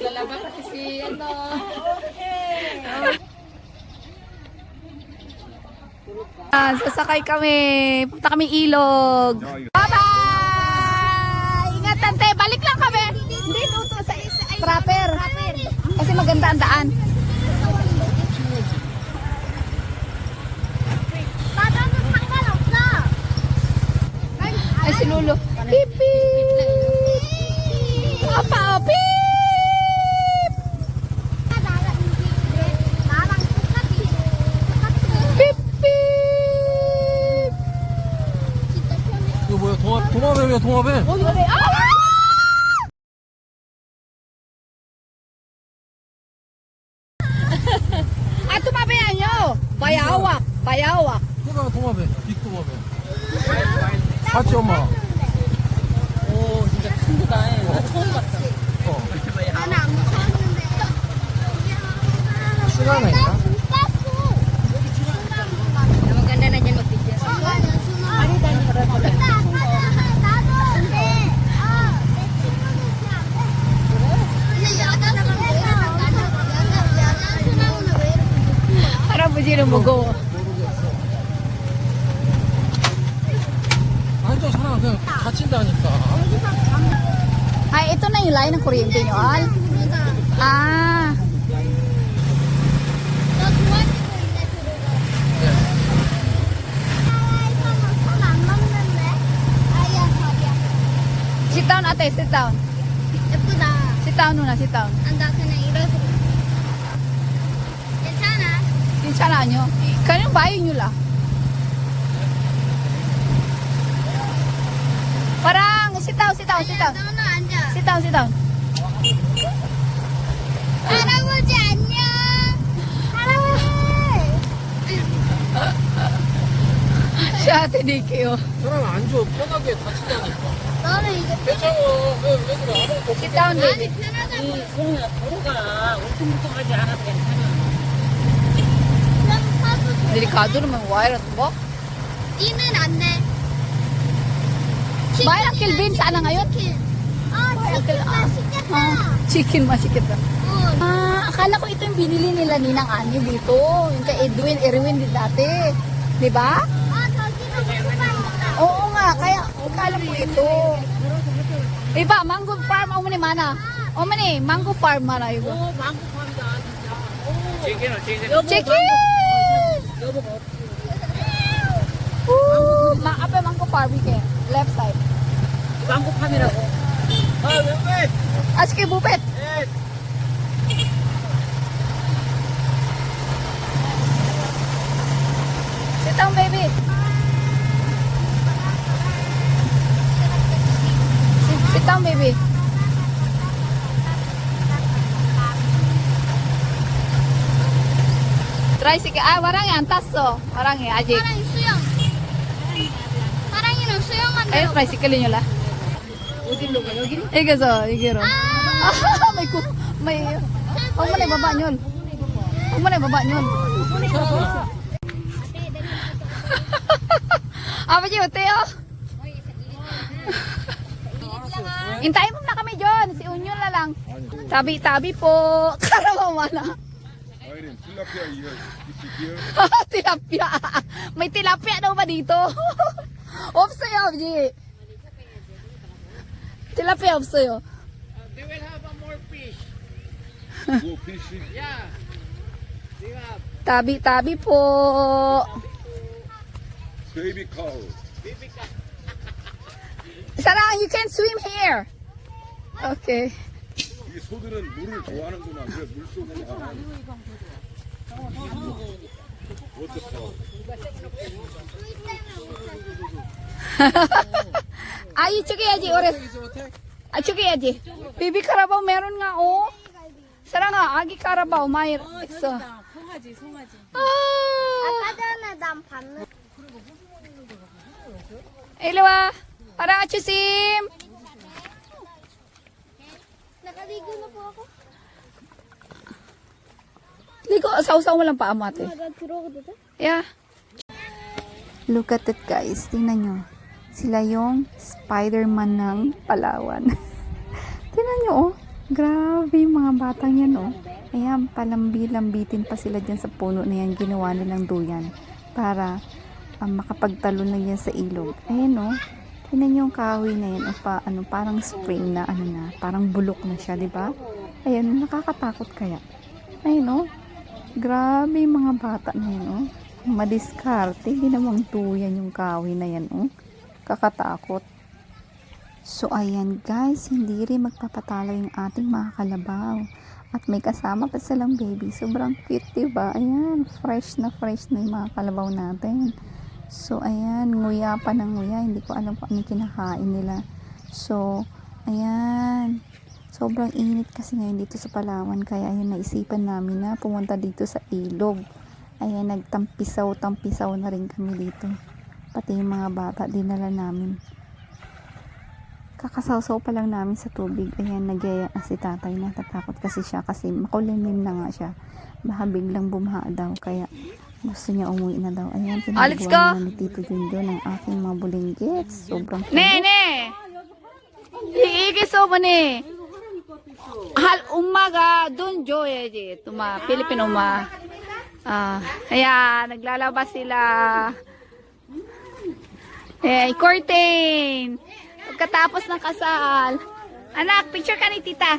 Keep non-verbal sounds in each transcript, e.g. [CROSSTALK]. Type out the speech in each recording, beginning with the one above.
Lalaba kasi si ano. Ah, sasakay kami. Punta kami ilog. Bye-bye! Ingat tante, balik lang kami. Hindi dito sa trapper. Kasi maganda ang daan. Ay, si Lolo. 삐삐 아빠 삐 이거 뭐야? 동화 동화뱀이야 동화뱀 동화뱀 아! [LAUGHS] 아토마뱀 아니요 마야와 마야와. 그거 동화뱀 빅 동화뱀 같이 엄마. 처음 봤다. 어. 나는 안 먹었는데. 순환할까? 할아버지는 무거워. 아니 또 사람 그냥 다친다니까. Ay, ito na yung line ng kuryente nyo, Al. Ah. Sit down, ate. Sit down. Sit down muna, sit down. Tinsanaan nyo. Kanyang bayo nyo lang. Parang, sit down, sit down, sit down. down, 할아버지 안녕. 할아버지. 샤 드릴게요. 사람 안 줘. 편하게 다치다니까. 너는 이제 괜찮아. 왜, 왜 그래? 네. 아무것도 없어. 아니 편하다고. 음, 이 소리가 도로가 하지 않아서 괜찮아. 그럼 사도 가두르면 와이라도 뭐? 뛰는 안 돼. 마이라킬 빔 사나 가요? 치킨. Oh, chicken masikip na. Ah, chicken masikip Ah, akala ko ito yung binili nila ni Nang Ani dito. Yung kay Edwin, Erwin din dati. Di ba? Oo nga, kaya akala ko ito. Di ba, mango farm, o mani mana? O mani, mango farm mana yun. Oo, mango farm daan. Chicken, oh, chicken. Chicken! Ooh, maapay mango farm, Left side. Mango farm, yun ako. Oh. Oh, bupit! Ah, sige, bupit! Yes! Sit down, baby! Sit, sit down, baby! tricycle. Ah, warangnya antas so. Warangnya aja. Warang suyang. Warang ini suyang. Ayo tricycle nyo lah. Ige sa, ige ro. [LAUGHS] may ku, may, huwag mo na ibaba yun. Huwag mo na ibaba yun. Apa niyo, Teo? Intayin mo na kami dyan. Si Unyo na lang. Tabi-tabi po. Karamawa na. Tilapia yun. tilapia. May tilapia daw ba dito? [LAUGHS] Oops, sayo, Ji. Tilapia 없어요. They will have a more fish. Go fishing. Yeah. They have Tabi-tabi po. Baby cow. baby cat. Sarang, you can swim here. Okay. 이 소들은 물을 좋아하는구나. 그래 물속으로. 워터파워. 아, 이쪽에 해야지, 오래. 아, 저기 해야지. 비비 카라바오 meron nga, oh. 사랑아, 아기 카라바오 많이 있어. 송아지, 송아지. 아, 아까 전에 난 봤는데. 일로 와. parang atsusim. Nakaligo na po ako. Ligo, sausaw mo lang pa, amate. 나 들어가도 돼? Yeah. Look at it, guys. Tingnan nyo. Sila yung Spider-Man ng Palawan. [LAUGHS] Tingnan nyo, oh. Grabe mga batang yan, oh. Ayan, palambi-lambitin pa sila dyan sa puno na yan. Ginawa nilang duyan para um, makapagtalon na yan sa ilog. Ayan, oh. Tingnan nyo yung kahoy na yan. O pa, ano, parang spring na, ano na. Parang bulok na siya, di ba? Ayan, nakakatakot kaya. Ayun, oh. Grabe mga bata na yan, oh. Madiskarte. Ginawang tuyan yung kahoy na yan, oh. Kakatakot. So, ayan guys, hindi rin magpapatalo yung ating mga kalabaw. At may kasama pa silang baby. Sobrang cute, diba? Ayan, fresh na fresh na yung mga kalabaw natin. So, ayan, nguya pa ng nguya. Hindi ko alam kung ano kinakain nila. So, ayan. Sobrang init kasi ngayon dito sa Palawan. Kaya, ayan, naisipan namin na pumunta dito sa ilog. Ayan, nagtampisaw-tampisaw na rin kami dito pati yung mga bata dinala namin. Kakasawsaw pa lang namin sa tubig. Ayan nagyaya na si tatay. Natatakot kasi siya kasi makulimlim na nga siya. Baka biglang bumaha daw kaya gusto niya umuwi na daw. Ayan pinagawa na ni Tito Junjo ng aking mga bulinggits sobrang nene iigis o ni hal umaga dun jo eh tuma Pilipino uma ah, ayan naglalabas sila. Eh, curtain. Pagkatapos ng kasal. Anak, picture ka ni tita.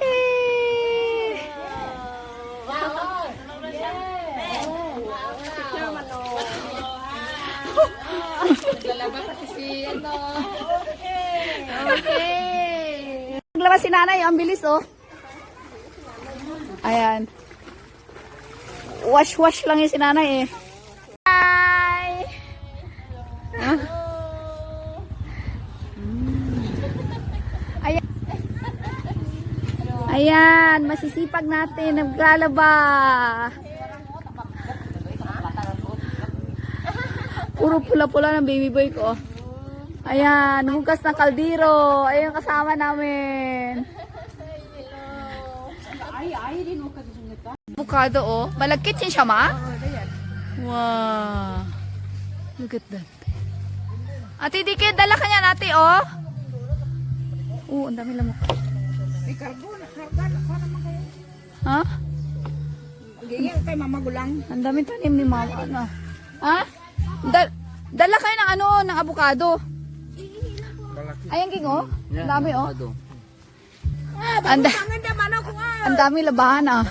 Eh. Okay. Naglabas si nanay. Ang bilis, oh. Ayan. Wash-wash lang yung si nanay, eh. Ayan, masisipag natin. Naglalaba. Puro pula-pula ng baby boy ko. Ayan, hugas ng kaldero. Ayan, kasama namin. Avocado, oh. Malagkit yun siya, ma? Wow. Look at that. Ate Dikit, dala ka niyan, ate, oh. Oo, ang dami lamok. Ha? Ganyan kay mamagulang. Ang dami tanim ni mama. Ano? Ha? Da- dala kayo ng ano, ng avocado. Ayan, King, oh. Ang dami, oh. Ako ah. ang dami labahan, ah.